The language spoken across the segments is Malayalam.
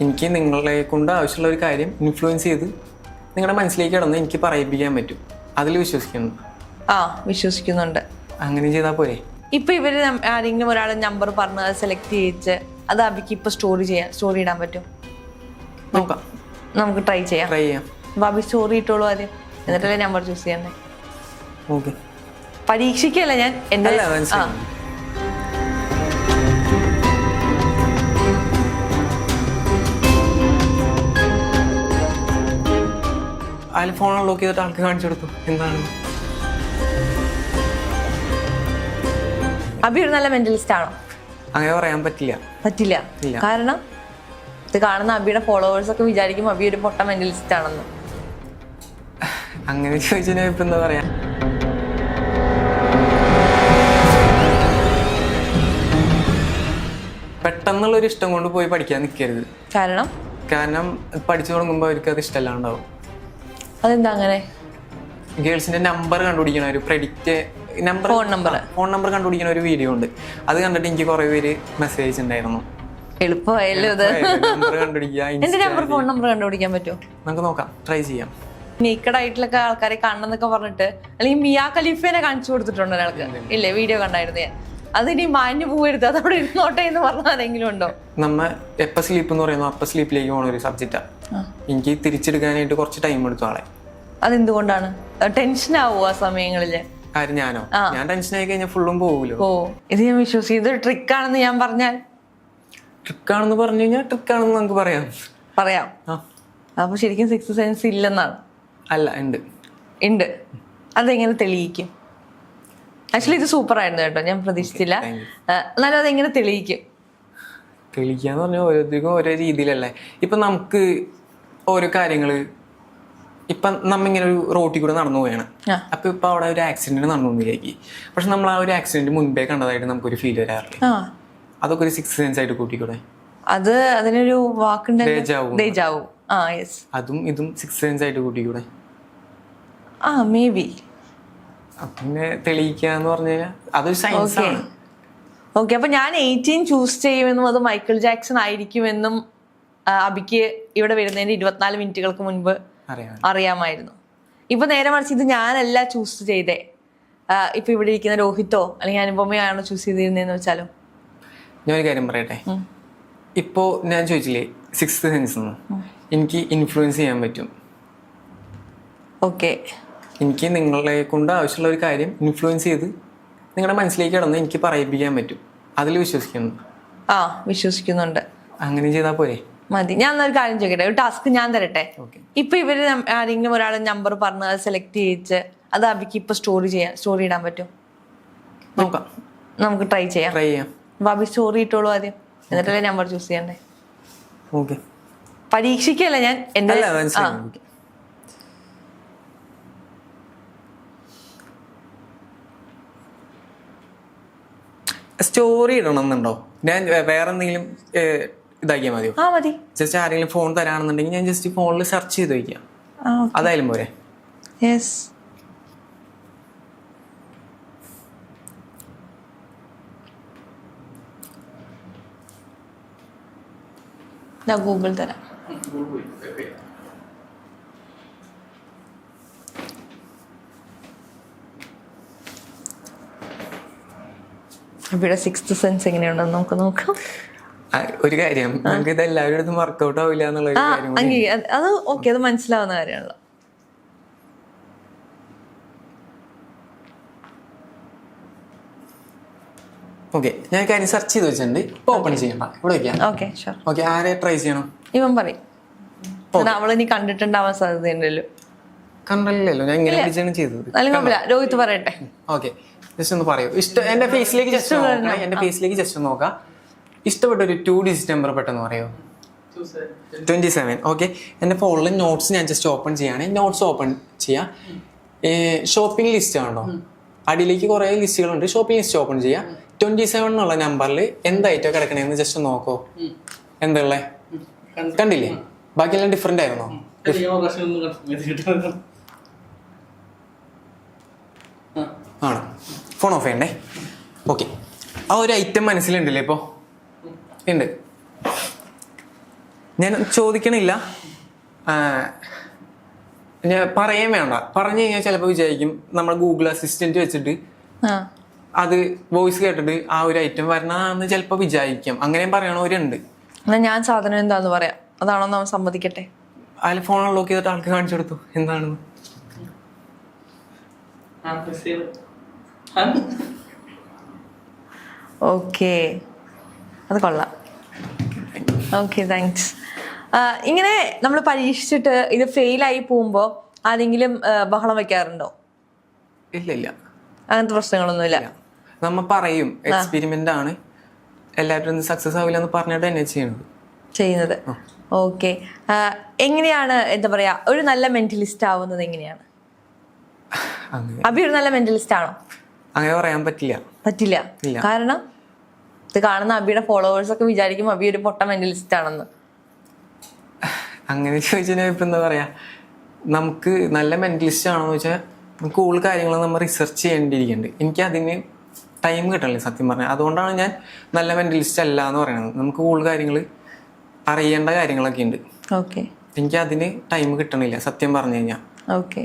എനിക്ക് നിങ്ങളെ കൊണ്ട് ആവശ്യമുള്ള ഒരു കാര്യം ഇൻഫ്ലുവൻസ് ചെയ്ത് നിങ്ങളുടെ മനസ്സിലേക്ക് കടന്ന് എനിക്ക് പറയിപ്പിക്കാൻ പറ്റും. അതിൽ വിശ്വസിക്കുന്നു. ആ വിശ്വസിക്കുന്നുണ്ട്. അങ്ങനെ ചെയ്താൽ പോരെ. ഇപ്പൊ ഇവർ ആരെങ്കിലും ഒരാളെ നമ്പർ പറഞ്ഞ് അത് സെലക്ട് ചെയ്ത് അത് അബിക്ക് ഇപ്പൊ സ്റ്റോറി ചെയ്യാം സ്റ്റോറി ഇടാൻ പറ്റും. നോക്കാം. നമുക്ക് ട്രൈ ചെയ്യാം. ട്രൈ ചെയ്യാം. അബി സ്റ്റോറി ഇട്ടോളൂ ആദ്യം. എന്നിട്ടല്ലേ നമ്പർ ചൂസ് ചെയ്യണ്ടേ? ഓക്കെ പരീക്ഷയ്ക്കല്ല ഞാൻ? എന്റെ ആ ഫോൺ അൺലോക്ക് ചെയ്തിട്ട് ആൾക്ക് കാണിച്ചു കൊടുത്തു. എന്താണ്? അബി ഒരു നല്ല മെന്റലിസ്റ്റ് ആണോ? അങ്ങനെ പറയാൻ പറ്റില്ല. പറ്റില്ല. ഇല്ല. കാരണം ഇത് കാണുന്ന അബിയുടെ ഫോളോവേഴ്സ് ഒക്കെ വിചാരിക്കും അബി ഒരു പൊട്ട മെന്റലിസ്റ്റ് ആണെന്ന്. അങ്ങനെ ചോദിച്ചാൽ ഇപ്പൊ എന്താ പറയാ? പെട്ടെന്നുള്ള ഒരു ഇഷ്ടം കൊണ്ട് പോയി പഠിക്കാൻ നിൽക്കരുത് കാരണം? കാരണം പഠിച്ചു തുടങ്ങുമ്പോൾ അവർക്ക് അത് ഇഷ്ടമല്ലാണ്ടാവും അതെന്താ അങ്ങനെ? ഗേൾസിന്റെ നമ്പർ കണ്ടുപിടിക്കണ ഒരു predict number phone number. Phone number കണ്ടുപിടിക്കണ ഒരു വീഡിയോ ഉണ്ട്. അത് കണ്ടിട്ട് എനിക്ക് കുറെ പേര് മെസ്സേജ് ഉണ്ടായിരുന്നു എളുപ്പമായല്ലോ ഇത്. എന്റെ നമ്പർ ഫോൺ നമ്പർ കണ്ടുപിടിക്കാൻ പറ്റുമോ? നമുക്ക് നോക്കാം ട്രൈ ചെയ്യാം. നേക്കഡ് ആയിട്ടുള്ള ആൾക്കാരെ കാണണമെന്നൊക്കെ പറഞ്ഞിട്ട് അല്ലെങ്കിൽ മിയാ ഖലീഫേനെ കാണിച്ചു കൊടുത്തിട്ടുണ്ട് ഒരാൾക്ക്? ഇല്ലേ വീഡിയോ കണ്ടായിരുന്നു ഞാൻ. അതിനി മാഞ്ഞു പോകരുത് അത് അവിടെ ഇരുന്നോട്ടെ എന്ന് പറഞ്ഞ ആരെങ്കിലും ഉണ്ടോ? നമ്മ എപ്പ സ്ലീപ്പ് എന്ന് പറയുന്നത് അപ്പ സ്ലീപ്പിലേക്ക് പോണ ഒരു സബ്ജക്റ്റാണ് എനിക്ക് തിരിച്ചെടുക്കാനായിട്ട് കുറച്ച് ടൈം എടുത്തു ആളെ. അതെന്തുകൊണ്ടാണ്? ടെൻഷൻ ആവുമോ ആ സമയങ്ങളിൽ? കാര്യം ഞാനോ? ഞാൻ ടെൻഷൻ ആയി കഴിഞ്ഞാൽ ഫുള്ളും പോകുമല്ലോ ഓ ഇത് ഞാൻ വിശ്വസിക്കും ട്രിക്ക് ആണെന്ന് ഞാൻ പറഞ്ഞാൽ? ട്രിക്കാണെന്ന് പറഞ്ഞു കഴിഞ്ഞാൽ ട്രിക്കാണെന്ന് നമുക്ക് പറയാം. പറയാം. അപ്പൊ ശരിക്കും സിക്സ് സെൻസ് ഇല്ലെന്നാണ്. അല്ല ഉണ്ട്. ഉണ്ട്. അതെങ്ങനെ തെളിയിക്കും? ആക്ച്വലി ഇത് സൂപ്പർ ആയിരുന്നു കേട്ടോ. ഞാൻ പ്രതീക്ഷിച്ചില്ല. എന്നാലും അതെങ്ങനെ തെളിയിക്കും? തെളിയിക്കാന്ന് പറഞ്ഞാൽ ഓരോരുത്തർക്കും ഓരോ രീതിയിലല്ലേ? ഇപ്പൊ നമുക്ക് ഓരോ കാര്യങ്ങൾ ഇപ്പൊ നമ്മ ഇങ്ങനെ ഒരു റോട്ടിൽ കൂടെ നടന്നു പോവാണ്. അപ്പൊ ഇപ്പൊ അവിടെ ഒരു ആക്സിഡന്റ് നടന്നു വിചാരിക്കും പക്ഷെ നമ്മൾ ആ ഒരു ആക്സിഡന്റ് മുൻപേ കണ്ടതായിട്ട് നമുക്കൊരു ഫീൽ വരാറില്ല? അതൊക്കെ ഒരു സിക്സ് സെൻസ് ആയിട്ട് കൂട്ടിക്കൂടെ? അത് അതിനൊരു വാക്കുണ്ട് അതും ഇതും സിക്സ് സെൻസ് ആയിട്ട് കൂട്ടിക്കൂടെ? ആ മേ ബി പിന്നെ തെളിയിക്കുക എന്ന് പറഞ്ഞു കഴിഞ്ഞാൽ അതൊരു സയൻസ് ആണ്. ഓക്കെ അപ്പൊ ഞാൻ എയ്റ്റീൻ ചൂസ് ചെയ്യുമെന്നും അത് മൈക്കിൾ ജാക്സൺ ആയിരിക്കുമെന്നും അബിക്ക് ഇവിടെ വരുന്നതിന്റെ ഇരുപത്തിനാല് മിനിറ്റുകൾക്ക് മുൻപ് അറിയാമായിരുന്നു. ഇപ്പൊ നേരെ മറിച്ച് ഇത് ഞാനല്ല ചൂസ് ചെയ്തേ. ഇപ്പൊ ഇവിടെ ഇരിക്കുന്ന രോഹിത്തോ അല്ലെങ്കിൽ അനുപമയാണോ ചൂസ് ചെയ്തിരുന്നതെന്ന് വെച്ചാലോ? ഞാൻ ഒരു കാര്യം പറയട്ടെ? ഇപ്പോ ഞാൻ ചോദിച്ചില്ലേ സിക്സ് സെൻസ് എനിക്ക് ഇൻഫ്ലുവൻസ് ചെയ്യാൻ പറ്റും. ഓക്കെ എനിക്ക് നിങ്ങളെ കൊണ്ട് ആവശ്യമുള്ള ഒരു കാര്യം ഇൻഫ്ലുവൻസ് ചെയ്ത് നിങ്ങളുടെ മനസ്സിലേക്ക് കടന്ന് എനിക്ക് പറയിപ്പിക്കാൻ പറ്റും. അതിൽ വിശ്വസിക്കുന്നു. ആ വിശ്വസിക്കുന്നുണ്ട്. അങ്ങനെ ചെയ്താൽ പോരെ? മതി. ഞാൻ എന്നൊരു കാര്യം ചോദിക്കട്ടെ? ഒരു ടാസ്ക് ഞാൻ തരട്ടെ? ഇപ്പൊ ഇവർ ആരെങ്കിലും ഒരാളെ നമ്പർ പറഞ്ഞ് അത് സെലക്ട് ചെയ്യിച്ച് അത് അബിക്ക് ഇപ്പൊ സ്റ്റോറി ചെയ്യാം സ്റ്റോറി ഇടാൻ പറ്റും? നോക്കാം. നമുക്ക് ട്രൈ ചെയ്യാം. ട്രൈ ചെയ്യാം. അപ്പൊ അബി സ്റ്റോറി ഇട്ടോളൂ ആദ്യം. എന്നിട്ടല്ലേ നമ്പർ ചൂസ് ചെയ്യണ്ടേ? ഓക്കെ. പരീക്ഷിക്കല്ല ഞാൻ? എന്റെ അല്ല ആ മനസ്സിലായി സ്റ്റോറി ഇടണം എന്നുണ്ടോ ഞാൻ വേറെ എന്തെങ്കിലും ഇതാക്കിയാൽ മതിയോ? ആ മതി. ജസ്റ്റ് ആരെങ്കിലും ഫോൺ തരാണെന്നുണ്ടെങ്കിൽ ഞാൻ ജസ്റ്റ് ഫോണിൽ സെർച്ച് ചെയ്ത് വയ്ക്കാം ആ അതായാലും പോരെ. യെസ്. ഗൂഗിൾ തരാം. ഇവിടെ സിക്സ്ത് സെൻസ് എങ്ങനെയുണ്ടെന്ന് നമുക്ക് നോക്കാം. ഒരു കാര്യം നമുക്ക് ഇത് എല്ലാവരുടെ വർക്ക്ഔട്ട് വർക്കൗട്ട് ആവില്ല എന്നുള്ള അത് ഓക്കെ അത് മനസ്സിലാവുന്ന കാര്യമാണല്ലോ. ഓക്കെ ഞാൻ കാര്യം സെർച്ച് ചെയ്ത് വെച്ചിട്ടുണ്ട്. ഇപ്പൊ ഓപ്പൺ ചെയ്യണ്ട ഇവിടെ ഓക്കെ ഓക്കെ ആരെ ട്രൈ ചെയ്യണം? ഇവൻ പറയും. അവളിനി കണ്ടിട്ടുണ്ടാവാൻ സാധ്യതയുണ്ടല്ലോ. കണ്ടല്ലോ ഞാൻ ഇങ്ങനെ ചെയ്തത്. അല്ലെങ്കിൽ രോഹിത് പറയട്ടെ. ഓക്കെ ജസ്റ്റ് ഒന്ന് പറയൂ. ഇഷ്ടം എന്റെ ഫേസിലേക്ക് ജസ്റ്റ് നോക്കാം എന്റെ ഫേസിലേക്ക് ജസ്റ്റ് നോക്കാം. ഇഷ്ടപ്പെട്ട ഒരു ടു ഡിജിറ്റ് നമ്പർ പെട്ടെന്ന് പറയോ. ട്വന്റി സെവൻ ഓക്കെ എന്റെ ഫോണിൽ നോട്ട്സ് ഞാൻ ജസ്റ്റ് ഓപ്പൺ ചെയ്യാണ്. നോട്ട്സ് ഓപ്പൺ ചെയ്യാം. ഷോപ്പിംഗ് ലിസ്റ്റ് ആണോ അടിയിലേക്ക് കുറേ ലിസ്റ്റുകളുണ്ട് ഷോപ്പിംഗ് ലിസ്റ്റ് ഓപ്പൺ ചെയ്യാം. ട്വന്റി സെവൻ എന്നുള്ള നമ്പറിൽ എന്തായിട്ടോ കിടക്കണേന്ന് ജസ്റ്റ് നോക്കോ. എന്താ ഉള്ളേ കണ്ടില്ലേ? ബാക്കിയെല്ലാം ഡിഫറെന്റ് ആയിരുന്നോ? ആണ്. ഫോൺ ഓഫ് ചെയ്യണ്ടേ? ഓക്കെ ആ ഒരു ഐറ്റം മനസ്സിലുണ്ടല്ലേ ഇപ്പോൾ ഉണ്ട്. ഞാൻ ചോദിക്കണില്ല. ഞാൻ പറയാൻ വേണ്ട. പറഞ്ഞു കഴിഞ്ഞാൽ ചിലപ്പോൾ വിചാരിക്കും നമ്മൾ ഗൂഗിൾ അസിസ്റ്റന്റ് വെച്ചിട്ട് അത് വോയിസ് കേട്ടിട്ട് ആ ഒരു ഐറ്റം വരണതാണെന്ന് ചിലപ്പോൾ വിചാരിക്കാം. അങ്ങനെയും പറയണവരുണ്ട്. എന്നാ ഞാൻ സാധനം എന്താന്ന് പറയാം? അതാണോ നമ്മൾ സമ്മതിക്കട്ടെ? അതിൽ ഫോൺ അൺലോക്ക് ചെയ്തിട്ട് ആൾക്ക് കാണിച്ചു കൊടുത്തു. എന്താണെന്ന്? ഓക്കെ അത് കൊള്ളാം. ഓക്കെ താങ്ക്സ് ഇങ്ങനെ നമ്മൾ പരീക്ഷിച്ചിട്ട് ഇത് ഫെയിലായി പോകുമ്പോൾ ആരെങ്കിലും ബഹളം വെക്കാറുണ്ടോ? ഇല്ല ഇല്ല അങ്ങനത്തെ പ്രശ്നങ്ങളൊന്നുമില്ല. നമ്മ പറയും എക്സ്പെരിമെന്റ് ആണ്. എല്ലാവരും സക്സസ് ആവില്ല എന്ന് പറഞ്ഞിട്ട് തന്നെ ചെയ്യുന്നത്. ചെയ്യുന്നത്. ഓക്കെ എങ്ങനെയാണ് എന്താ പറയാ ഒരു നല്ല മെന്റലിസ്റ്റ് ആവുന്നത് എങ്ങനെയാണ്? അഭി ഒരു നല്ല മെന്റലിസ്റ്റ് ആണോ? അങ്ങനെ പറയാൻ പറ്റില്ല. പറ്റില്ല. കാരണം ഇത് കാണുന്ന അബിയുടെ ഫോളോവേഴ്സ് ഒക്കെ വിചാരിക്കും അബി ഒരു പൊട്ട മെന്റലിസ്റ്റ് ആണെന്ന്. അങ്ങനെ ചോദിച്ചാൽ ഇപ്പൊ എന്താ പറയാ? നമുക്ക് നല്ല മെന്റലിസ്റ്റ് ആണോന്ന് വെച്ചാൽ നമുക്ക് കൂടുതൽ കാര്യങ്ങൾ നമ്മൾ റിസർച്ച് ചെയ്യേണ്ടിയിരിക്കുന്നുണ്ട്. എനിക്ക് അതിന് ടൈം കിട്ടണില്ല സത്യം പറഞ്ഞാൽ അതുകൊണ്ടാണ് ഞാൻ നല്ല മെന്റലിസ്റ്റ് അല്ല എന്ന് പറയുന്നത് നമുക്ക് കൂടുതൽ കാര്യങ്ങൾ അറിയേണ്ട കാര്യങ്ങളൊക്കെ ഉണ്ട്. ഓക്കെ എനിക്ക് അതിന് ടൈം കിട്ടണില്ല സത്യം പറഞ്ഞു കഴിഞ്ഞാൽ ഓക്കെ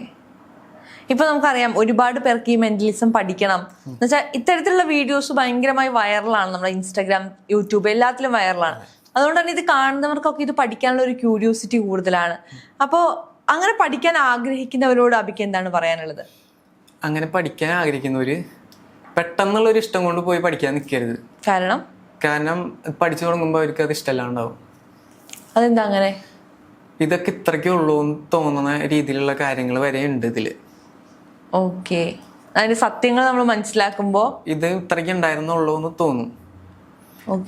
ഇപ്പൊ നമുക്കറിയാം ഒരുപാട് പേർക്ക് ഈ മെന്റലിസം പഠിക്കണം. എന്നുവെച്ചാൽ ഇത്തരത്തിലുള്ള വീഡിയോസ് ഭയങ്കരമായി വൈറലാണ് നമ്മുടെ ഇൻസ്റ്റാഗ്രാം യൂട്യൂബ് എല്ലാത്തിലും വൈറലാണ് അതുകൊണ്ട് തന്നെ ഇത് കാണുന്നവർക്കൊക്കെ ഇത് പഠിക്കാനുള്ള ഒരു ക്യൂരിയോസിറ്റി കൂടുതലാണ്. അപ്പോൾ അങ്ങനെ പഠിക്കാൻ ആഗ്രഹിക്കുന്നവരോട് അഭിക്ക് എന്താണ് പറയാനുള്ളത്? അങ്ങനെ പഠിക്കാൻ ആഗ്രഹിക്കുന്നവര് പെട്ടെന്നുള്ളൊരു ഇഷ്ടം കൊണ്ട് പോയി പഠിക്കാൻ നിൽക്കരുത് കാരണം? കാരണം പഠിച്ചു തുടങ്ങുമ്പോൾ അവർക്ക് അത് ഇഷ്ടമല്ലാണ്ടാവും അതെന്താ അങ്ങനെ? ഇതൊക്കെ ഇത്രയ്ക്കേ ഉള്ളൂ എന്ന് തോന്നുന്ന രീതിയിലുള്ള കാര്യങ്ങൾ വരെ ഉണ്ട് ഇതിൽ. ഓക്കെ. അതിന്റെ സത്യങ്ങൾ നമ്മൾ മനസ്സിലാക്കുമ്പോൾ ഇത് ഇത്രയ്ക്ക് ഉണ്ടായിരുന്നുള്ളൂ എന്ന് തോന്നും.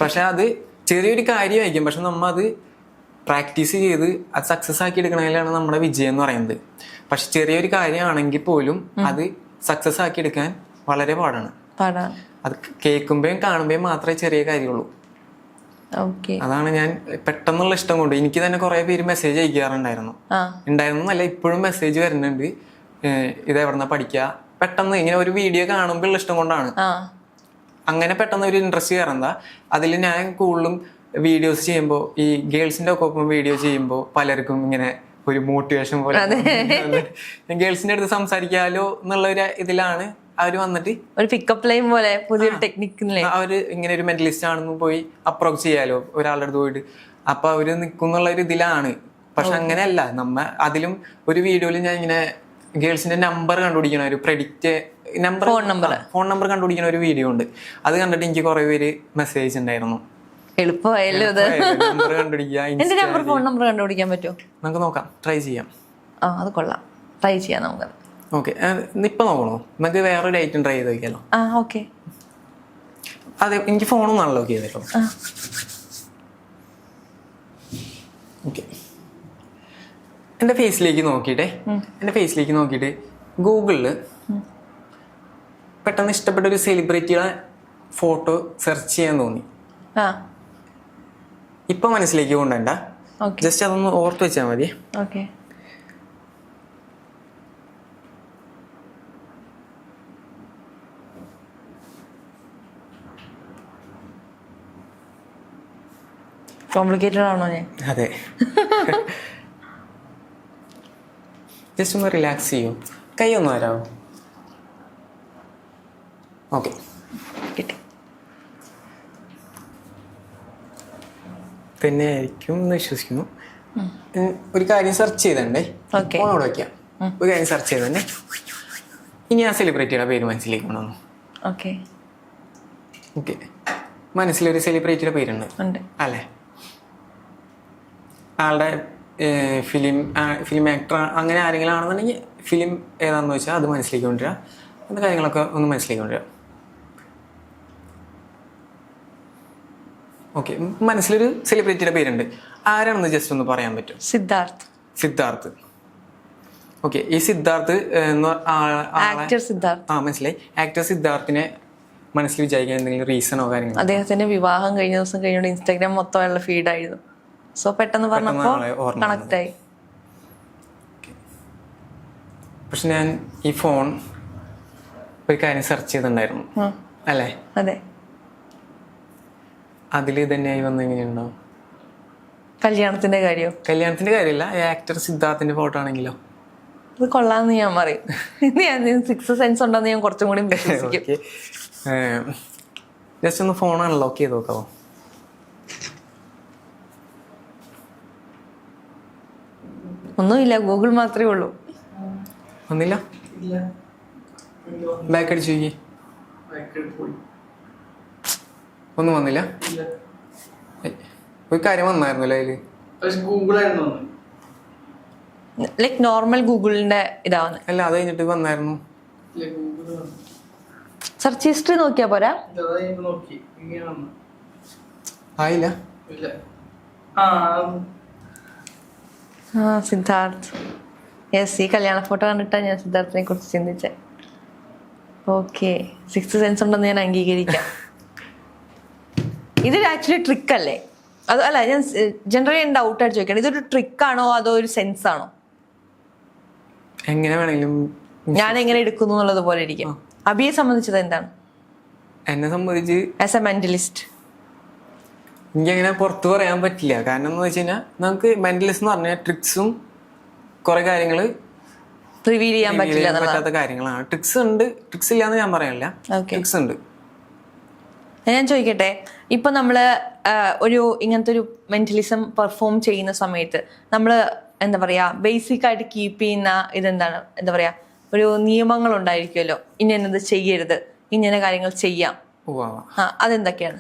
പക്ഷെ അത് ചെറിയൊരു കാര്യമായിരിക്കും. പക്ഷെ നമ്മ അത് പ്രാക്ടീസ് ചെയ്ത് അത് സക്സസ് ആക്കി എടുക്കണതിലാണ് നമ്മുടെ വിജയം എന്ന് പറയുന്നത്. പക്ഷെ ചെറിയൊരു കാര്യമാണെങ്കിൽ പോലും അത് സക്സസ് ആക്കി എടുക്കാൻ വളരെ പാടാണ്. പാടാം അത് കേൾക്കുമ്പോഴും കാണുമ്പോഴും മാത്രമേ ചെറിയ കാര്യമുള്ളൂ. ഓക്കെ. അതാണ് ഞാൻ പെട്ടെന്നുള്ള ഇഷ്ടം കൊണ്ട്. എനിക്ക് തന്നെ കുറെ പേര് മെസ്സേജ് അയക്കാറുണ്ടായിരുന്നു. ഉണ്ടായിരുന്നല്ല ഉണ്ടായിരുന്നു അല്ല ഇപ്പോഴും മെസ്സേജ് വരുന്നുണ്ട്. ഇത് എവിടെന്നാ പഠിക്കുക പെട്ടെന്ന് ഇങ്ങനെ ഒരു വീഡിയോ കാണുമ്പോൾ ഇഷ്ടം കൊണ്ടാണ്. അങ്ങനെ പെട്ടെന്ന് ഒരു ഇൻട്രസ്റ്റ് കയറണ്ട അതിൽ ഞാൻ കൂടുതലും വീഡിയോസ് ചെയ്യുമ്പോൾ ഈ ഗേൾസിന്റെ ഒക്കെ ഒപ്പം വീഡിയോ ചെയ്യുമ്പോൾ പലർക്കും ഇങ്ങനെ ഒരു മോട്ടിവേഷൻ പോലെ. ഗേൾസിന്റെ അടുത്ത് സംസാരിക്കാലോ എന്നുള്ള ഒരു ഇതിലാണ് അവർ വന്നിട്ട്. ഒരു പിക്കപ്പ് ലൈൻ പോലെ പുതിയൊരു ടെക്നിക്ക് അവർ ഇങ്ങനെ ഒരു മെന്റലിസ്റ്റ് ആണെന്ന് പോയി അപ്രോച്ച് ചെയ്യാലോ ഒരാളുടെ അടുത്ത് പോയിട്ട്. അപ്പൊ അവർ നിൽക്കുന്നുള്ള ഒരു ഇതിലാണ്. പക്ഷെ അങ്ങനെയല്ല. നമ്മ അതിലും ഒരു വീഡിയോയിൽ ഞാൻ ഇങ്ങനെ ഗേൾസിന്റെ നമ്പർ കണ്ടുപിടിക്കണ ഒരു predict number phone number phone number കണ്ടുപിടിക്കുന്ന ഒരു വീഡിയോ ഉണ്ട്. അത് കണ്ടിട്ട് എനിക്ക് കുറെ പേര് മെസ്സേജ് ഉണ്ടായിരുന്നു എളുപ്പമായല്ലോ ഇത്. നമ്പർ കണ്ടുപിടിക്കുക എന്റെ നമ്പർ ഫോൺ നമ്പർ കണ്ടുപിടിക്കാൻ പറ്റുമോ? നമുക്ക് നോക്കാം ട്രൈ ചെയ്യാം. ആ അത് കൊള്ളാം. ട്രൈ ചെയ്യാം നമുക്ക്. ഓക്കെ ഇപ്പൊ നോക്കണോ? നമുക്ക് വേറൊരു ഐറ്റം ട്രൈ ചെയ്ത് നോക്കിയാലോ? ആ ഓക്കെ അതെ എനിക്ക് ഫോണൊന്നാണല്ലോ അൺലോക്ക് ചെയ്തല്ലോ ഓക്കെ എന്റെ ഫേസിലേക്ക് നോക്കിയിട്ടേ എന്റെ ഫേസിലേക്ക് നോക്കിയിട്ട് ഗൂഗിളിൽ പെട്ടെന്ന് ഇഷ്ടപ്പെട്ട ഒരു സെലിബ്രിറ്റിയുടെ ഫോട്ടോ സെർച്ച് ചെയ്യാൻ തോന്നി. ഇപ്പൊ മനസ്സിലേക്ക് കൊണ്ടുവണ്ട ഓക്കെ. ജസ്റ്റ് അതൊന്ന് ഓർത്ത് വെച്ചാൽ മതി. കോംപ്ലിക്കേറ്റഡ് ആണോ ഞാൻ? അതെ. ജസ്റ്റ് ഒന്ന് റിലാക്സ് ചെയ്യൂ കൈ ഒന്ന് വരാമോ ഓക്കെ കിട്ടി തന്നെ ആയിരിക്കും എന്ന് വിശ്വസിക്കുന്നു ഒരു കാര്യം സെർച്ച് ചെയ്തണ്ടേ. ഫോണോട് വയ്ക്കാം ഒരു കാര്യം സെർച്ച് ചെയ്തണ്ടേ ഇനി ആ സെലിബ്രിറ്റിയുടെ പേര് മനസ്സിലേക്ക് കൊണ്ടുവന്നു. ഓക്കെ ഓക്കെ മനസ്സിലൊരു സെലിബ്രിറ്റിയുടെ പേരുണ്ട്. അല്ലേ? ആളുടെ ഫിലിം ഫിലിം ആക്ടർ അങ്ങനെ ആരെങ്കിലും ആണെന്നുണ്ടെങ്കിൽ ഫിലിം ഏതാണെന്ന് വെച്ചാൽ അത് മനസ്സിലേക്ക് കൊണ്ടുവരിക അങ്ങനത്തെ കാര്യങ്ങളൊക്കെ ഒന്ന് മനസ്സിലേക്ക് കൊണ്ടുവരിക ഓക്കെ മനസ്സിലൊരു സെലിബ്രിറ്റിയുടെ പേരുണ്ട്. ആരാണെന്ന് ജസ്റ്റ് ഒന്ന് പറയാൻ പറ്റും? സിദ്ധാർത്ഥ്. സിദ്ധാർത്ഥ്. ഓക്കെ ഈ സിദ്ധാർത്ഥ് ആക്ടർ സിദ്ധാർത്ഥ്. ആ മനസ്സിലായി. ആക്ടർ സിദ്ധാർത്ഥിനെ മനസ്സിൽ വിചാരിക്കാൻ എന്തെങ്കിലും റീസണോ കാര്യങ്ങളോ? അദ്ദേഹത്തിന്റെ വിവാഹം കഴിഞ്ഞ ദിവസം കഴിഞ്ഞോണ്ട് ഇൻസ്റ്റാഗ്രാം മൊത്തമുള്ള ഫീഡായിരുന്നു സോ പെട്ടെന്ന് പറഞ്ഞപ്പോ ആളെ കണക്ട് ആയി. പക്ഷെ ഞാൻ ഈ ഫോൺ ഒരു കാര്യം സെർച്ച് ചെയ്തിട്ടുണ്ടായിരുന്നു. അല്ലേ? അതെ. അതിൽ തന്നെയായി വന്നു എങ്ങനെയുണ്ടാവും കല്യാണത്തിന്റെ കാര്യോ? കല്യാണത്തിന്റെ കാര്യമില്ല ആക്ടർ സിദ്ധാർത്ഥിന്റെ ഫോട്ടോ ആണെങ്കിലോ? ഇത് കൊള്ളാന്ന് ഞാൻ പറയും. ഞാൻ സിക്സ് സെൻസ് ഉണ്ടെന്ന് ഞാൻ കുറച്ചും കൂടി ജസ്റ്റ് ഒന്ന് ഫോൺ അൺലോക്ക് ചെയ്ത് നോക്കാവോ? ഒന്നുമില്ല ഗൂഗിൾ മാത്രമേ ഉള്ളൂ. ഒന്നില്ല ബാക്ക് അടിച്ചു നോക്കി ഒന്നും വന്നില്ല? ഒരു കാര്യം വന്നായിരുന്നല്ലോ അതിൽ. ലൈക്ക് നോർമൽ ഗൂഗിളിന്റെ ഇതാവുന്നത് അല്ല അത് കഴിഞ്ഞിട്ട് വന്നായിരുന്നു. ഗൂഗിൾ സെർച്ച് ഹിസ്റ്ററി നോക്കിയാ പോരാ? ആയില്ല? ഇല്ല. ആ ആ സിദ്ധാർത്ഥ്. യെസ് ഈ കല്യാണ ഫോട്ടോ കണ്ടിട്ടാണ് ഞാൻ സിദ്ധാർത്ഥിനെ കുറിച്ച് ചിന്തിച്ചത് ഓക്കെ സിക്സ് സെൻസ് ഉണ്ടെന്ന് ഞാൻ അംഗീകരിക്കാം. ഇതൊരു ആക്ച്വലി ട്രിക്ക് അല്ലേ? അത് അല്ല ഞാൻ ജനറലി ഞാൻ ഡൗട്ട് ആയിട്ട് ചോദിക്കണം. ഇതൊരു ട്രിക്കാണോ അതോ ഒരു സെൻസ് ആണോ? എങ്ങനെ വേണമെങ്കിലും ഞാൻ എങ്ങനെ എടുക്കുന്നു എന്നുള്ളത് പോലെ ഇരിക്കും. അബിയെ സംബന്ധിച്ചത് എന്താണ്? എന്നെ സംബന്ധിച്ച് ആസ് എ മെന്റലിസ്റ്റ് എനിക്കങ്ങനെ പുറത്ത് പറയാൻ പറ്റില്ല. കാരണം എന്ന് വെച്ച് കഴിഞ്ഞാൽ നമുക്ക് മെന്റലിസ്റ്റ് എന്ന് പറഞ്ഞാൽ ട്രിക്സും കുറെ കാര്യങ്ങൾ റിവീൽ ചെയ്യാൻ പറ്റില്ല പറ്റാത്ത കാര്യങ്ങളാണ്. ട്രിക്സ് ഉണ്ട്. ട്രിക്സ് ഇല്ലാന്ന് ഞാൻ പറയാനില്ല. ട്രിക്സ് ഉണ്ട്. ഞാൻ ചോദിക്കട്ടെ ഇപ്പൊ നമ്മൾ ഒരു ഇങ്ങനത്തെ ഒരു മെന്റലിസം പെർഫോം ചെയ്യുന്ന സമയത്ത് നമ്മൾ എന്താ പറയാ ബേസിക് ആയിട്ട് കീപ്പ് ചെയ്യുന്ന ഇതെന്താണ്? എന്താ പറയാ ഒരു നിയമങ്ങൾ ഉണ്ടായിരിക്കുമല്ലോ ഇങ്ങനെ ചെയ്യരുത്. ഇങ്ങനെ കാര്യങ്ങൾ ചെയ്യാം. അതെന്തൊക്കെയാണ്?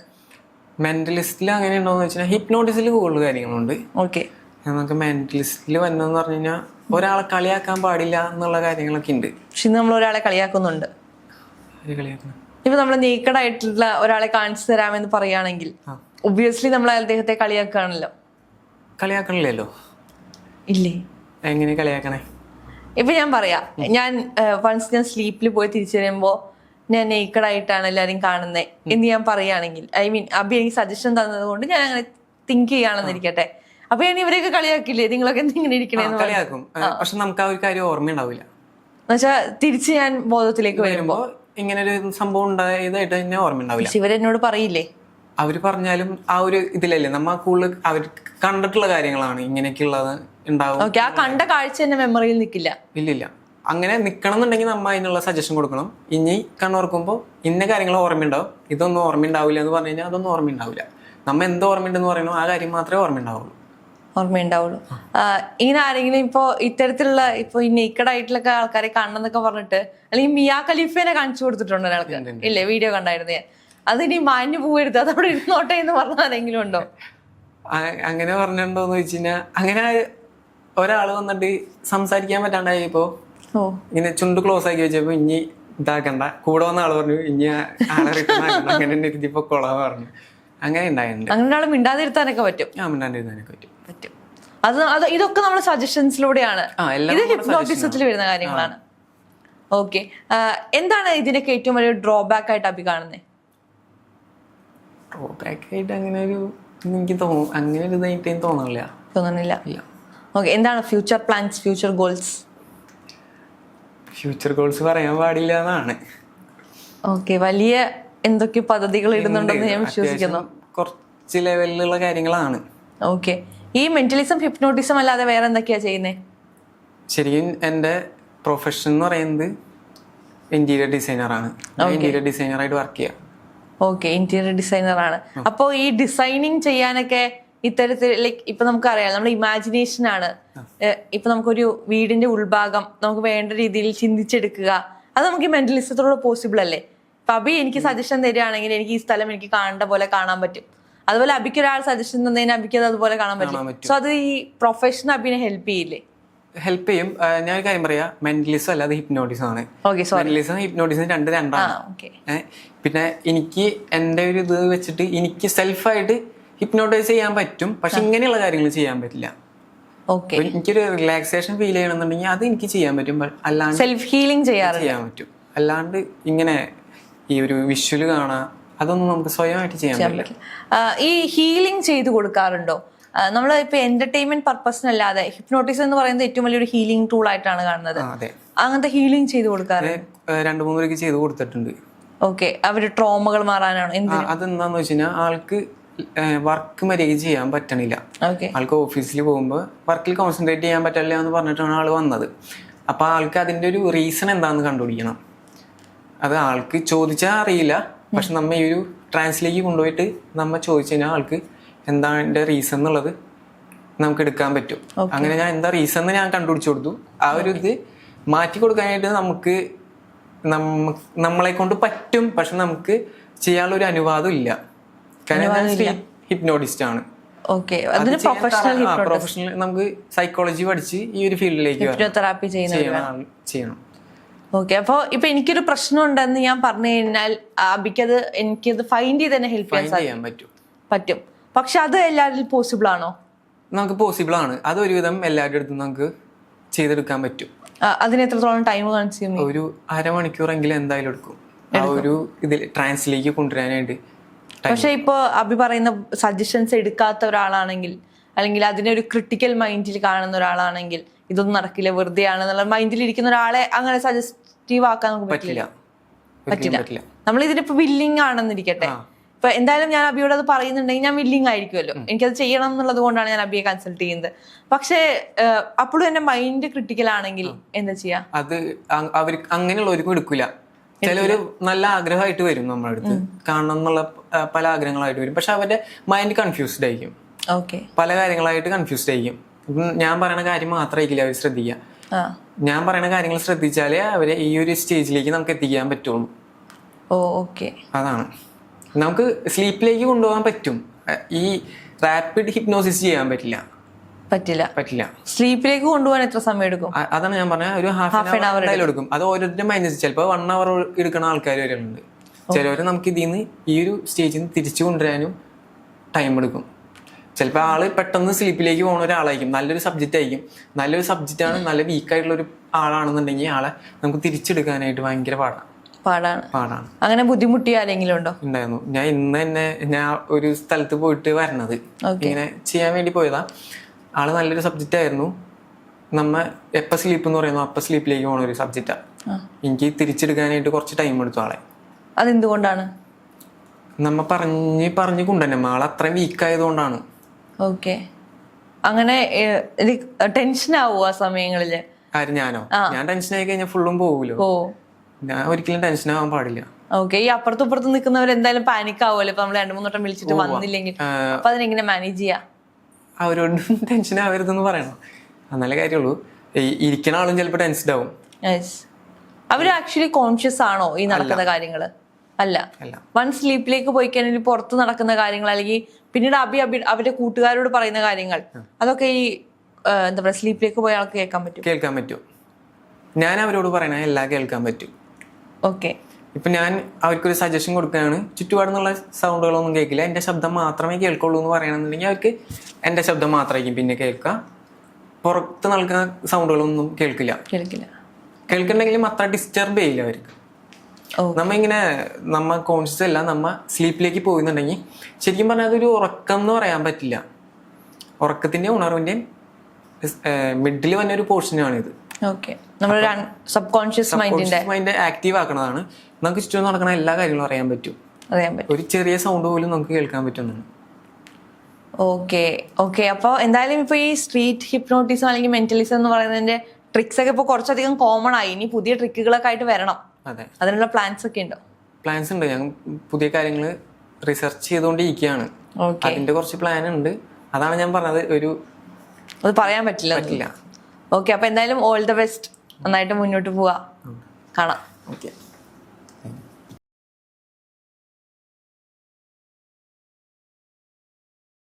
മെന്റലിസ്റ്റിൽ അങ്ങനെ ഉണ്ടോന്ന് വെച്ചാൽ ഹിപ്നോട്ടിസിൽ കൂടുതൽ കാര്യങ്ങളുണ്ട്. ഓക്കെ നമുക്ക് മെന്റലിസ്റ്റിൽ വന്നെന്ന് പറഞ്ഞു കഴിഞ്ഞാൽ ഒരാളെ കളിയാക്കാൻ പാടില്ല എന്നുള്ള കാര്യങ്ങളൊക്കെ ഉണ്ട്. പക്ഷെ നമ്മൾ ഒരാളെ കളിയാക്കുന്നുണ്ട്. ഇപ്പൊ നമ്മൾ നേക്കഡ് ആയിട്ടുള്ള ഒരാളെ കാണിച്ചു തരാമെന്ന് പറയുകയാണെങ്കിൽ ഒബിയസ്ലി നമ്മൾ അദ്ദേഹത്തെ കളിയാക്കുകയാണല്ലോ. കളിയാക്കണില്ലല്ലോ? ഇല്ലേ? എങ്ങനെ കളിയാക്കണേ? ഇപ്പൊ ഞാൻ പറയാം. ഞാൻ വൺസ് ഞാൻ സ്ലീപ്പിൽ പോയി തിരിച്ചു വരുമ്പോ ഞാൻ നേക്കഡ് ആയിട്ടാണ് എല്ലാരും കാണുന്നത് എന്ന് ഞാൻ പറയുകയാണെങ്കിൽ. ഐ മീൻ അബി എനിക്ക് സജഷൻ തന്നത് കൊണ്ട് ഞാൻ അങ്ങനെ തിങ്ക് ചെയ്യുകയാണെന്നിരിക്കട്ടെ. അപ്പൊ ഞാൻ ഇവരെയൊക്കെ കളിയാക്കില്ലേ? നിങ്ങളൊക്കെ ഇങ്ങനെ ഇരിക്കണേന്ന് കളിയാക്കും. പക്ഷെ നമുക്ക് ആ ഒരു കാര്യം ഓർമ്മയുണ്ടാവില്ല. എന്നുവെച്ചാ തിരിച്ച് ഞാൻ ബോധത്തിലേക്ക് വരുമ്പോ ഇങ്ങനെ ഒരു സംഭവം ഉണ്ടായതായിട്ട് തന്നെ ഓർമ്മയുണ്ടാവില്ല. ഇവരെന്നോട് പറയില്ലേ? അവർ പറഞ്ഞാലും ആ ഒരു ഇതിലല്ലേ നമ്മ കൂടുതൽ അവർ കണ്ടിട്ടുള്ള കാര്യങ്ങളാണ് ഇങ്ങനെയൊക്കെയുള്ളത് ഉണ്ടാവും ആ കണ്ട കാഴ്ച എന്റെ മെമ്മറിയിൽ നിൽക്കില്ല ഇല്ലില്ല. അങ്ങനെ നിക്കണം എന്നുണ്ടെങ്കിൽ നമ്മൾ അതിനുള്ള സജഷൻ കൊടുക്കണം. ഇനി കണ്ണോർക്കുമ്പോൾ ഇന്ന കാര്യങ്ങൾ ഓർമ്മയുണ്ടാവും. ഇതൊന്നും ഓർമ്മയുണ്ടാവില്ല എന്ന് പറഞ്ഞു കഴിഞ്ഞാൽ അതൊന്നും ഓർമ്മയുണ്ടാവില്ല. നമ്മ എന്ത് ഓർമ്മയുണ്ടെന്ന് പറയണോ ആ കാര്യം മാത്രമേ ഓർമ്മയുണ്ടാവുള്ളൂ. ഓർമ്മയുണ്ടാവുള്ളൂ. ഇങ്ങനെ ആരെങ്കിലും ഇപ്പോ ഇത്തരത്തിലുള്ള ഇപ്പൊ ഈ നേക്കഡ് ആയിട്ടുള്ള ആൾക്കാരെ കാണണമെന്നൊക്കെ പറഞ്ഞിട്ട് അല്ലെങ്കിൽ മിയാ ഖലീഫേനെ കാണിച്ചു കൊടുത്തിട്ടുണ്ട് ഒരാൾക്ക്? ഇല്ലേ വീഡിയോ കണ്ടായിരുന്നു. ഞാൻ അതിനി മാഞ്ഞു പോകരുത്. അതവിടെ ഇരുന്നോട്ടെ എന്ന് പറഞ്ഞ ആരെങ്കിലും ഉണ്ടോ? അങ്ങനെ പറഞ്ഞിട്ടുണ്ടോന്ന് വെച്ച് കഴിഞ്ഞാൽ അങ്ങനെ ഒരാൾ വന്നിട്ട് സംസാരിക്കാൻ പറ്റാണ്ടായപ്പോ ഓ ഇങ്ങനെ ചുണ്ട് ക്ലോസ് ആക്കി വെച്ചപ്പോ ഇനി ഇതാക്കണ്ട. കൂടെ വന്ന ആൾ പറഞ്ഞു ഇനി ആളെ റിട്ടേൺ ആക്കണ്ട അങ്ങനെ തന്നെ ഇരുത്തി പൊക്കോളാന്ന് പറഞ്ഞു. അങ്ങനെ ഉണ്ടായിട്ടുണ്ട് അങ്ങനെ മിണ്ടാതിരുത്താനൊക്കെ പറ്റും. ആ മിണ്ടാതിരുത്താനൊക്കെ പറ്റും. പറ്റും. അത് അത് ഇതൊക്കെ നമ്മൾ സജഷൻസിലൂടെയാണ് ഇത് ഹിപ്നോട്ടിസത്തിൽ വരുന്ന കാര്യങ്ങളാണ്. ഓക്കെ എന്താണ് ഇതിനൊക്കെ ഏറ്റവും വലിയ ഡ്രോബാക്ക് ആയിട്ട് അഭി കാണുന്നത് ഡ്രോബാക്ക് ആയിട്ട് അങ്ങനെ ഒരു എനിക്ക് തോന്നും അങ്ങനെ ഒരു ഇതായിട്ട് തോന്നുന്നില്ല തോന്നുന്നില്ല ഓക്കെ എന്താണ് future plans future goals future goals പറയാൻ പാടില്ല എന്നാണ്. ഓക്കെ വലിയ എന്തൊക്കെ പദ്ധതികൾ ഇടുന്നുണ്ടെന്ന് ഞാൻ. വിശ്വസിക്കുന്നു. കുറച്ച് ലെവലിലുള്ള കാര്യങ്ങളാണ്. ഓക്കെ ഈ മെന്റലിസം ഹിപ്നോട്ടിസം അല്ലാതെ വേറെ എന്തൊക്കെയാ ചെയ്യുന്നത് ശരിക്കും എന്റെ പ്രൊഫഷൻ എന്ന് പറയുന്നത് ഇന്റീരിയർ ഡിസൈനറാണ് ഇന്റീരിയർ ഡിസൈനറായിട്ട് വർക്ക് ചെയ്യാം. ഓക്കെ ഇന്റീരിയർ ഡിസൈനർ ആണ്. അപ്പോൾ ഈ ഡിസൈനിങ് ചെയ്യാനൊക്കെ ഇത്തരത്തിൽ ലൈക്ക് ഇപ്പൊ നമുക്കറിയാം നമ്മുടെ ഇമാജിനേഷൻ ആണ്. ഇപ്പൊ നമുക്കൊരു വീടിന്റെ ഉൾഭാഗം നമുക്ക് വേണ്ട രീതിയിൽ ചിന്തിച്ചെടുക്കുക. അത് നമുക്ക് മെന്റലിസത്തോടെ പോസിബിൾ അല്ലേ? ഇപ്പൊ അബി എനിക്ക് സജഷൻ തരികയാണെങ്കിൽ എനിക്ക് ഈ സ്ഥലം എനിക്ക് കാണേണ്ട പോലെ കാണാൻ പറ്റും. അതുപോലെ അബിക്ക് ഒരാൾ സജഷൻ തന്നതിന് അബിക്ക് അത് അതുപോലെ കാണാൻ പറ്റും. സോ അത് ഈ പ്രൊഫഷൻ അബിനെ ഹെൽപ്പ് ചെയ്യില്ലേ? ഹെൽപ്പ് ചെയ്യും. ഞാൻ കാര്യം പറയാം. മെന്റലിസം അല്ലാതെ ഹിപ്നോട്ടിസം ആണ്. മെന്റലിസം ഹിപ്നോട്ടിസം രണ്ട് രണ്ടാണ്. പിന്നെ എനിക്ക് എന്റെ ഒരു ഇത് വെച്ചിട്ട് എനിക്ക് സെൽഫായിട്ട് ഹിപ്നോട്ടൈസ് ചെയ്യാൻ പറ്റും. പക്ഷെ ഇങ്ങനെയുള്ള കാര്യങ്ങൾ ചെയ്യാൻ പറ്റില്ല. എനിക്കൊരു റിലാക്സേഷൻ ഫീൽ ചെയ്യണമെന്നുണ്ടെങ്കിൽ അത് എനിക്ക് ചെയ്യാൻ പറ്റും. അല്ലാണ്ട് സെൽഫ് ഹീലിംഗ് ചെയ്യാൻ പറ്റും. അല്ലാണ്ട് ഇങ്ങനെ ഈ ഒരു വിഷ്വൽ കാണാ അതൊന്നും നമുക്ക് സ്വയമായിട്ട് ചെയ്യാൻ പറ്റില്ല. ഈ ഹീലിംഗ് ചെയ്തു കൊടുക്കാറുണ്ടോ? നമ്മൾ ഇപ്പൊ എന്റർടൈൻമെന്റ് പർപ്പസിനല്ലാതെ ഹിപ്നോട്ടിസം എന്ന് പറയുന്നത് ഏറ്റവും വലിയൊരു ഹീലിംഗ് ടൂൾ ആയിട്ടാണ് കാണുന്നത്. അതെ. അങ്ങനത്തെ ഹീലിംഗ് ചെയ്തു കൊടുക്കാറ്? രണ്ടു മൂന്ന് പേർക്ക് ചെയ്ത് കൊടുത്തിട്ടുണ്ട്. ഓക്കെ അവർ ട്രോമകൾ മാറാനാണ്? എന്ത് ആ, അതെന്താന്ന് വെച്ച് കഴിഞ്ഞാൽ ആൾക്ക് വർക്ക് മര്യാദ ചെയ്യാൻ പറ്റണില്ല. ആൾക്ക് ഓഫീസിൽ പോകുമ്പോൾ വർക്കിൽ കോൺസെൻട്രേറ്റ് ചെയ്യാൻ പറ്റില്ല എന്ന് പറഞ്ഞിട്ടാണ് ആൾ വന്നത്. അപ്പോൾ ആൾക്ക് അതിന്റെ ഒരു റീസൺ എന്താണെന്ന് കണ്ടുപിടിക്കണം. അത് ആൾക്ക് ചോദിച്ചാൽ അറിയില്ല. പക്ഷെ നമ്മ ഈ ഒരു ട്രാൻസ്ലേക്ക് കൊണ്ടുപോയിട്ട് നമ്മ ചോദിച്ചു കഴിഞ്ഞാൽ ആൾക്ക് എന്താണ് അതിന്റെ റീസൺ എന്നുള്ളത് നമുക്ക് എടുക്കാൻ പറ്റും. അങ്ങനെ ഞാൻ എന്താ റീസൺ എന്ന് ഞാൻ കണ്ടുപിടിച്ചു കൊടുത്തു. ആ ഒരു ഇത് മാറ്റി കൊടുക്കാനായിട്ട് നമുക്ക് നമ്മളെ കൊണ്ട് പറ്റും. പക്ഷെ നമുക്ക് ചെയ്യാനുള്ള ഒരു അനുവാദം ഇല്ല. ഹിപ്നോട്ടിസ്റ്റ് ആണ്. ഓക്കെ പ്രൊഫഷണൽ പ്രൊഫഷണൽ നമുക്ക് സൈക്കോളജി പഠിച്ച് ഈ ഒരു ഫീൽഡിലേക്ക് ഹിപ്നോതെറാപ്പി ചെയ്യുന്ന ചെയ്യണം ഓക്കെ അപ്പോൾ ഇപ്പൊ എനിക്കൊരു പ്രശ്നം ഉണ്ടെന്ന് ഞാൻ പറഞ്ഞു കഴിഞ്ഞാൽ അബിക്കത് എനിക്കത് ഫൈൻഡ് ചെയ്ത് തന്നെ ഹെൽപ്പ് ചെയ്യാൻ പറ്റും. പറ്റും. പക്ഷെ അത് എല്ലാവരും പോസിബിൾ ആണോ? നമുക്ക് പോസിബിൾ ആണ്. അത് ഒരുവിധം എല്ലാവരുടെ അടുത്തും നമുക്ക് ചെയ്തെടുക്കാൻ പറ്റും. അതിന് എത്രത്തോളം ടൈം കൺസ്യൂം ഒരു അരമണിക്കൂറെങ്കിലും എന്തായാലും എടുക്കും. ആ ഒരു ഇതിൽ ട്രാൻസിലേക്ക് കൊണ്ടുവരാനായിട്ട്. പക്ഷെ ഇപ്പൊ അഭി പറയുന്ന സജഷൻസ് എടുക്കാത്ത ഒരാളാണെങ്കിൽ അല്ലെങ്കിൽ അതിനെ ഒരു ക്രിട്ടിക്കൽ മൈൻഡിൽ കാണുന്ന ഒരാളാണെങ്കിൽ ഇതൊന്നും നടക്കില്ല വെറുതെ ആണെന്നുള്ള മൈൻഡിൽ ഇരിക്കുന്ന ഒരാളെ അങ്ങനെ സജസ്റ്റീവ് ആക്കാൻ നമുക്ക് പറ്റില്ല. പറ്റില്ല. നമ്മൾ ഇതിനിപ്പോ വില്ലിങ് ആണെന്നിരിക്കട്ടെ. ഇപ്പൊ എന്തായാലും ഞാൻ അബിയോട് അത് പറയുന്നുണ്ടെങ്കിൽ ഞാൻ വില്ലിങ് ആയിരിക്കുമല്ലോ. എനിക്കത് ചെയ്യണം എന്നുള്ളത് കൊണ്ടാണ് ഞാൻ അബിയെ കൺസൾട്ട് ചെയ്യുന്നത്. പക്ഷേ അപ്പോഴും എന്റെ മൈൻഡ് ക്രിട്ടിക്കൽ ആണെങ്കിൽ എന്താ ചെയ്യാ? അത് അവർക്ക് അങ്ങനെയുള്ളവർക്കും എടുക്കില്ല. ചിലവര് നല്ല ആഗ്രഹമായിട്ട് വരും നമ്മളടുത്ത് അടുത്ത്. കാണണം എന്നുള്ള പല ആഗ്രഹങ്ങളായിട്ട് വരും. പക്ഷെ അവരുടെ മൈൻഡ് കൺഫ്യൂസ്ഡ് ആയിരിക്കും. ഓക്കെ പല കാര്യങ്ങളായിട്ട് കൺഫ്യൂസ്ഡ് ആയിരിക്കും. ഞാൻ പറയുന്ന കാര്യം മാത്രമായിരിക്കില്ല അവർ ശ്രദ്ധിക്കുക ഞാൻ പറയുന്ന കാര്യങ്ങൾ ശ്രദ്ധിച്ചാലേ അവരെ ഈ ഒരു സ്റ്റേജിലേക്ക് നമുക്ക് എത്തിക്കാൻ പറ്റുള്ളൂ. ഓ ഓക്കെ അതാണ്. നമുക്ക് സ്ലീപ്പിലേക്ക് കൊണ്ടുപോകാൻ പറ്റും. ഈ റാപ്പിഡ് ഹിപ്നോസിസ് ചെയ്യാൻ പറ്റില്ല. പറ്റില്ല. പറ്റില്ല. സ്ലീപ്പിലേക്ക് കൊണ്ടുപോകാൻ എത്ര സമയം എടുക്കും? അതാണ് ഞാൻ പറഞ്ഞ ഒരു ഹാഫ് ആൻ അവർ എടുക്കും. അത് ഓരോരുത്തരും മൈനസ് ചിലപ്പോൾ വൺ അവർ എടുക്കുന്ന ആൾക്കാർ വരെയുണ്ട്. ചിലവർ നമുക്ക് ഇതിൽ നിന്ന് ഈ ഒരു സ്റ്റേജിൽ നിന്ന് തിരിച്ചു കൊണ്ടുവരാനും ടൈം എടുക്കും. ചിലപ്പോൾ ആൾ പെട്ടെന്ന് സ്ലീപ്പിലേക്ക് പോകുന്ന ഒരാളായിരിക്കും. നല്ലൊരു സബ്ജക്റ്റ് ആയിരിക്കും. നല്ലൊരു സബ്ജക്റ്റ് ആണ് നല്ല വീക്ക് ആയിട്ടുള്ള ഒരു ആളാണെന്നുണ്ടെങ്കിൽ ആളെ നമുക്ക് തിരിച്ചെടുക്കാനായിട്ട് ഭയങ്കര പാടാണ് പാടാണ്. പാടാണ്. അങ്ങനെ ബുദ്ധിമുട്ടിയ ആരെങ്കിലും ഉണ്ടോ? ഉണ്ടായിരുന്നു. ഞാൻ ഇന്ന് തന്നെ ഞാൻ ഒരു സ്ഥലത്ത് പോയിട്ട് വരണത്. ഇങ്ങനെ ചെയ്യാൻ വേണ്ടി പോയതാ. ആൾ നല്ലൊരു സബ്ജക്റ്റ് ആയിരുന്നു. നമ്മ എപ്പ സ്ലീപ്പ് എന്ന് പറയുന്നു അപ്പ സ്ലീപ്പിലേക്ക് പോണ ഒരു സബ്ജക്റ്റാ എനിക്ക് തിരിച്ചെടുക്കാനായിട്ട് കുറച്ച് ടൈം എടുത്തു ആളെ. അതെന്തുകൊണ്ടാണ്? നമ്മ പറഞ്ഞ് പറഞ്ഞു കൊണ്ടുതന്നെ ആൾ അത്രയും വീക്ക് ആയതുകൊണ്ടാണ്. ഓക്കെ. അങ്ങനെ ടെൻഷൻ ആവോ ആ സമയങ്ങളിൽ ആര് ഞാനോ? ഞാൻ ടെൻഷൻ ആയി കഴിഞ്ഞാൽ ഫുള്ളും പോകുമല്ലോ ഓ. ഞാൻ ഒരിക്കലും ടെൻഷൻ ആവാൻ പാടില്ല. ഓക്കെ. ഈ അപ്പുറത്തും ഇപ്പുറത്തും നിൽക്കുന്നവർ എന്തായാലും പാനിക് ആവുമല്ലോ ഇപ്പൊ നമ്മൾ രണ്ടു മൂന്നോട്ടം വിളിച്ചിട്ട് വന്നില്ലെങ്കിൽ. അപ്പൊ അതിനെങ്ങനെ മാനേജ് ചെയ്യാ? അവരോട് ടെൻഷൻ ആവരുതെന്ന് പറയണം. എന്നാലേ കാര്യമുള്ളൂ ഇരിക്കുന്ന ആളും ചിലപ്പോൾ ടെൻസ്ഡ് ആവും. അവർ ആക്ച്വലി കോൺഷ്യസ് ആണോ ഈ നടക്കുന്ന കാര്യങ്ങൾ? അല്ല. വൺ സ്ലീപ്പിലേക്ക് പോയി കഴിഞ്ഞാൽ പുറത്ത് നടക്കുന്ന കാര്യങ്ങൾ അല്ലെങ്കിൽ പിന്നീട് അബി അബി അവരുടെ കൂട്ടുകാരോട് പറയുന്ന കാര്യങ്ങൾ. അതൊക്കെ ഈ എന്താ പറയാ സ്ലീപ്പിലേക്ക് പോയ ആൾക്ക് കേൾക്കാൻ പറ്റും. കേൾക്കാൻ പറ്റും. ഞാൻ അവരോട് പറയണ എല്ലാം കേൾക്കാൻ പറ്റും. ഓക്കെ ഇപ്പൊ ഞാൻ അവർക്കൊരു സജഷൻ കൊടുക്കുകയാണ്. ചുറ്റുപാടുന്നുള്ള സൗണ്ടുകളൊന്നും കേൾക്കില്ല. എന്റെ ശബ്ദം മാത്രമേ കേൾക്കുള്ളൂ എന്ന് പറയണമെന്നുണ്ടെങ്കിൽ അവർക്ക് എന്റെ ശബ്ദം മാത്രമായിരിക്കും പിന്നെ കേൾക്കുക. പുറത്ത് നൽകുന്ന സൗണ്ടുകളൊന്നും കേൾക്കില്ല. കേൾക്കില്ല. കേൾക്കുന്നുണ്ടെങ്കിലും അത്ര ഡിസ്റ്റർബ് ചെയ്യില്ല അവർക്ക്. നമ്മ ഇങ്ങനെ നമ്മ കോൺഷ്യസ് അല്ല നമ്മ സ്ലീപ്പിലേക്ക് പോയിന്നുണ്ടെങ്കിൽ ശരിക്കും പറഞ്ഞാൽ അതൊരു ഉറക്കം എന്ന് പറയാൻ പറ്റില്ല. ഉറക്കത്തിന്റെ ഉണർവിന്റെയും മിഡിൽ വന്ന ഒരു പോർഷനാണ് ഇത് സബ് കോൺഷ്യസ് മൈൻഡിന്റെ മൈൻഡ് ആക്റ്റീവ് ആക്കണതാണ്. നമുക്ക് ചുറ്റും നടക്കുന്ന എല്ലാ കാര്യങ്ങളും അറിയാൻ പറ്റും. അറിയാൻ പറ്റും. ഒരു ചെറിയ സൗണ്ട് പോലും നമുക്ക് കേൾക്കാൻ പറ്റുന്നതാണ്. ഓക്കെ. ഓക്കെ. അപ്പോൾ എന്തായാലും ഇപ്പോൾ ഈ സ്ട്രീറ്റ് ഹിപ്നോട്ടിസം അല്ലെങ്കിൽ മെന്റലിസം എന്ന് പറയുന്നതിന്റെ ട്രിക്സ് ഒക്കെ ഇപ്പോൾ കുറച്ചധികം കോമൺ ആയി. ഇനി പുതിയ ട്രിക്കുകളൊക്കെ ആയിട്ട് വരണം. അതെ. അതിനുള്ള പ്ലാൻസ് ഒക്കെ ഉണ്ടോ? പ്ലാൻസ് ഉണ്ട്. ഞങ്ങൾ പുതിയ കാര്യങ്ങൾ റിസർച്ച് ചെയ്തുകൊണ്ടിരിക്കുകയാണ് അതിന്റെ കുറച്ച് പ്ലാൻ ഉണ്ട്. അതാണ് ഞാൻ പറഞ്ഞത്. ഒരു അത് പറയാൻ പറ്റില്ല പറ്റില്ല. ഓക്കെ അപ്പൊ എന്തായാലും ഓൾ ദ ബെസ്റ്റ് നന്നായിട്ട് മുന്നോട്ട് പോവാ. കാണാം. ഓക്കെ.